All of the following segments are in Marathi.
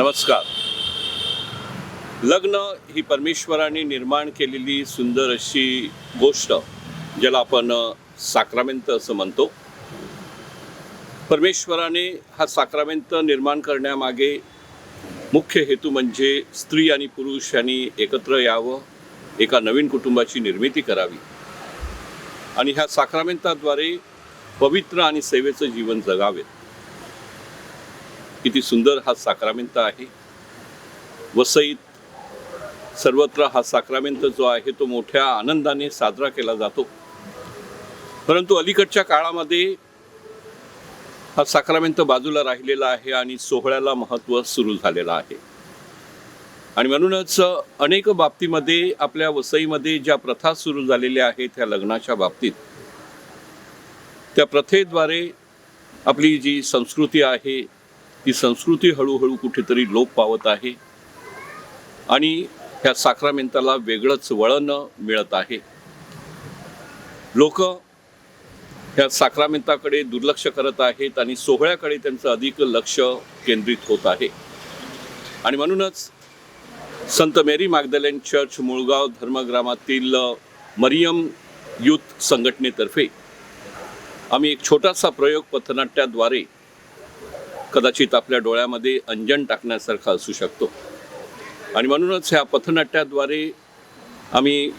नमस्कार. लग्न ही परमेश्वराने निर्माण केलेली सुंदर अशी गोष्ट ज्याला आपण साक्रामेंत असं म्हणतो. परमेश्वराने हा साक्रामेंत निर्माण करण्यामागे मुख्य हेतू म्हणजे स्त्री आणि पुरुष यांनी एकत्र यावं एका नवीन कुटुंबाची निर्मिती करावी. आणि ह्या साक्रामेंताद्वारे पवित्र आणि सेवेचं जीवन जगावे किती सुंदर हा साक्रामेंत आहे. वसईत सर्वत्र हा साक्रामेंत जो आहे तो मोठ्या आनंदाने साजरा केला जातो. परंतु अलीकडच्या काळामध्ये हा साक्रामेंत बाजूला राहिलेला आहे आणि सोहळ्याला महत्त्व सुरू झालेलं आहे. आणि म्हणूनच अनेक बाबतीमध्ये आपल्या वसईमध्ये ज्या प्रथा सुरू झालेल्या आहेत त्या लग्नाच्या बाबतीत त्या प्रथेद्वारे आपली जी संस्कृती आहे ती संस्कृती हळूहळू कुठेतरी लोप पावत आहे. आणि ह्या साक्रामेंताला वेगळंच वळण मिळत आहे. लोक ह्या साक्रामेंताकडे दुर्लक्ष करत आहेत आणि सोहळ्याकडे त्यांचं अधिक लक्ष केंद्रित होत आहे. आणि म्हणूनच संत मेरी मागदलेन चर्च मुळगाव धर्मग्रामातील मरियम युथ संघटनेतर्फे आम्ही एक छोटासा प्रयोग पथनाट्याद्वारे कदाचित आपल्या डोळ्यामध्ये अंजन टाकण्यासारखा असू शकतो. आणि म्हणूनच ह्या पथनाट्याद्वारे आम्ही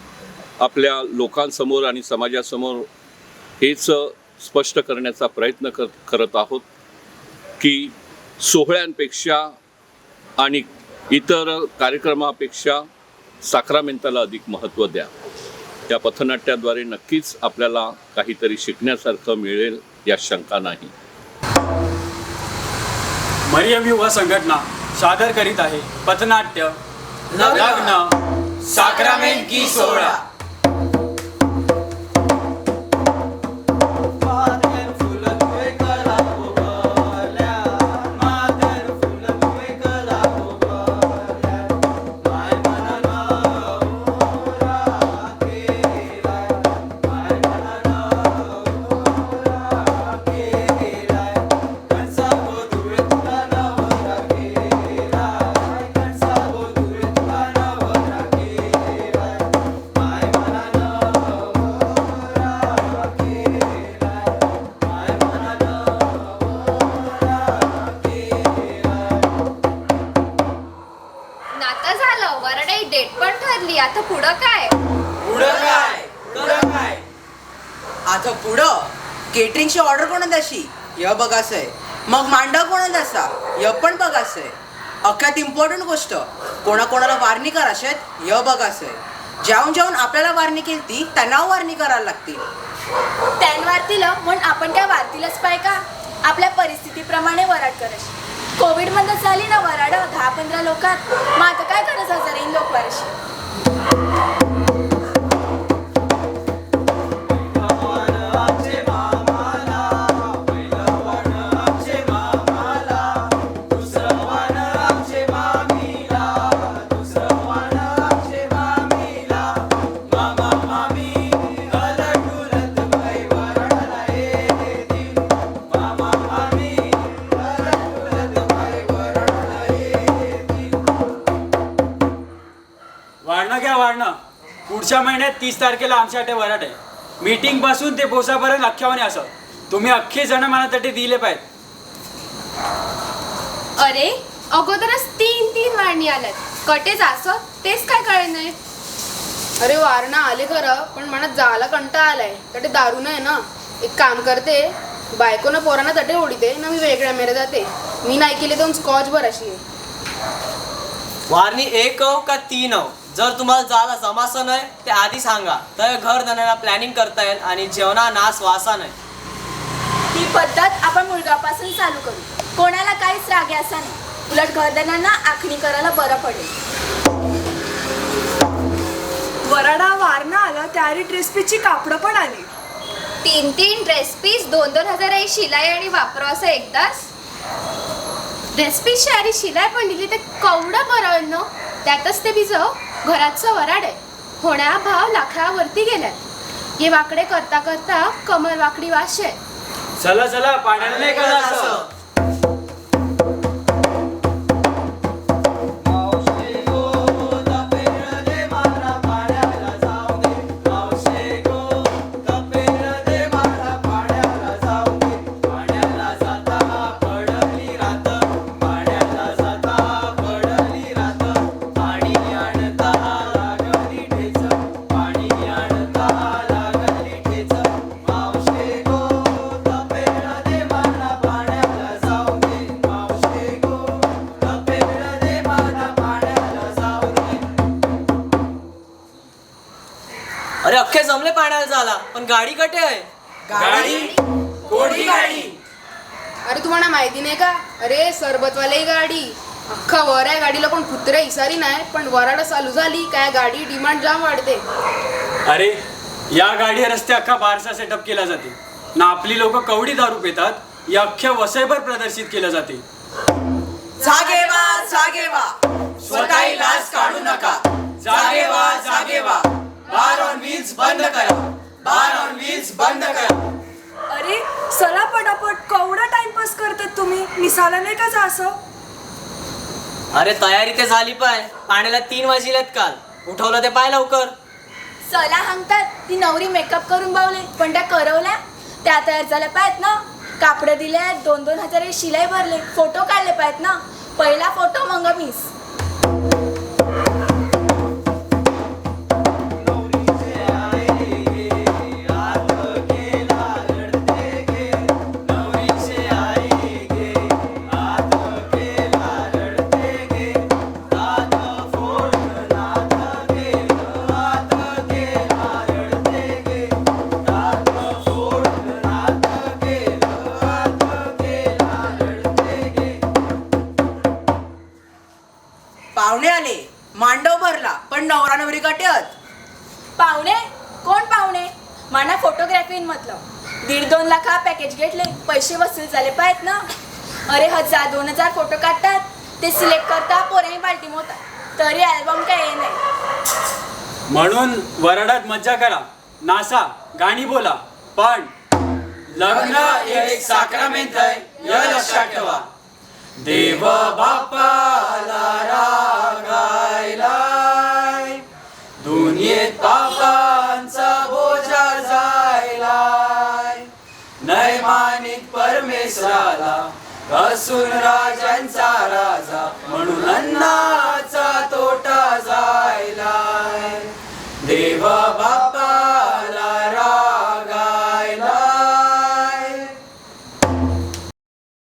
आपल्या लोकांसमोर आणि समाजासमोर हेच स्पष्ट करण्याचा प्रयत्न कर करत आहोत की सोहळ्यांपेक्षा आणि इतर कार्यक्रमापेक्षा साक्रामेंताला अधिक महत्त्व द्या. या पथनाट्याद्वारे नक्कीच आपल्याला काहीतरी शिकण्यासारखं मिळेल या शंका नाही. मरियम युवा संघटना सादर करीत आहे. पथनाट्य लग्न साक्रामेंट की सोहळा. ठरली आता पुढं काय? पुढं काय? पुढं काय? आता पुढं? केटरिंगची ऑर्डर कोणात अशी? य बघासय मग मांडव कोणात असा? य पण बघासय अख्यात इम्पॉर्टंट गोष्ट. कोणा कोणाला वारणी कराशेत य बघासय ज्याहून ज्याहून आपल्याला वारणी केली त्यांना वारणी करायला लागतील. त्यान वारतीलं? म्हणून आपण काय वारतीलच पाय का? आपल्या परिस्थितीप्रमाणे वराड करश कोविडमध्ये झाली ना वराड? दहा पंधरा लोकात. मग आता काय करत हजार लोक वर्ष घ्या वाढणं पुढच्या महिन्यात तीस तारखेला आमच्यासाठी वराट आहे. मीटिंगपासून ते पोसापर्यंत अख्ख्यावाने असं. तुम्ही अख्खे जण मनासाठी दिले पाहिजे अरे अगोदरच तीन तीन वाणी आल्यात. कटे जासं तेच काय कळे नाही अरे वारणा आले खरं पण मनात जायला कंटाळा आलाय. तटे दारू नाही ना? एक काम करते बायकोनं पोरांना तटे ओढीते ना मी वेगळ्या मेरे जाते. मी नाही केले तर स्कॉच भर अशी आहे. वारणी एक हो का तीन हो? जर तुम्हाला जायला जमाचं नाही ते आधी सांगा. तर घर जाण्याला प्लॅनिंग करता येईल आणि जेवणा नास वासा नाही. ही पद्धत आपण मुलगापासून चालू करू. कोणाला काहीच रागे असा नाही. उलट घरदारांना आखणी करायला बरं पडेल. वराडा वारणा आला त्यारी ड्रेस पीसची कापडं पण आली. तीन तीन ड्रेस पीस दोन दोन हजार आहे शिलाई आणि वापरो असं एकदाच. ड्रेस पीसची आणि शिलाई पण दिली ते कवडं बरं न त्यातच ते बिज घराचं वराड आहे. होण्या भाव लाखावरती गेल्यात. हे वाकडे करता करता कमर वाकडी वाशे चला चला पाण्याला नाही? अख्खे जमले पाण्याला झाला पण गाडी कटे आहे? गाडी? कोणती गाडी? अरे तुम्हाला माहिती नाही का? अरे सरबतवाले गाडी. अख्खा वर आहे गाडीला कोण कुत्रे इसारी नाही पण वराड चालू झाली काय गाडी डिमांड जाम वाढते. अरे या गाडी रस्ते अख्खा बारसा सेटअप केला जाते. ना आपली लोक कवडी दारू पितात या अख्ख्या वसईभर प्रदर्शित केलं जाते. जागे वा जागे वा स्वतःही लाज काढू नका. जागे वा जागे वा बार ऑन व्हील्स बंद करा. बार ऑन व्हील्स बंद करा. अरे चला पटापट. कवडा टाइमपास करतात तुम्ही? निसाला नाही का जा असं अरे तयारी ते झाली पाय. पाण्याला तीन वाजिलेत काल. उठवलं ते पाय लवकर. चला सांगतात ती नवरी मेकअप करून बावले. पण त्या करवल्या. त्या तयार झाल्या पाहिजेत ना. कापडं दिले आहेत दोन दोन हजार शिलाई भरले. फोटो काढले पाहिजेत ना. पहिला फोटो मंग मीस पाहुणे आले मांडव भरला पण नवरा नवरी कट्यात पाहुणे? कोण पाहुणे? मला फोटोग्राफी म्हटलं. दीड दोन लाखा पॅकेज घेतले पैसे वसूल झाले पाहिजेत ना? अरे हजार दोन हजार फोटो काढतात ते सिलेक्ट करता पोरे पार्टी मोता तरी अल्बम काय ये नाही. म्हणून वराडात मज्जा करा. नासा गाणी बोला. पण लग्न एक साक्रामेंट आहे लक्षात ठेवा. देव बापाला झाला असून राजांचा राजा म्हणून अन्नाचा तोटा जायला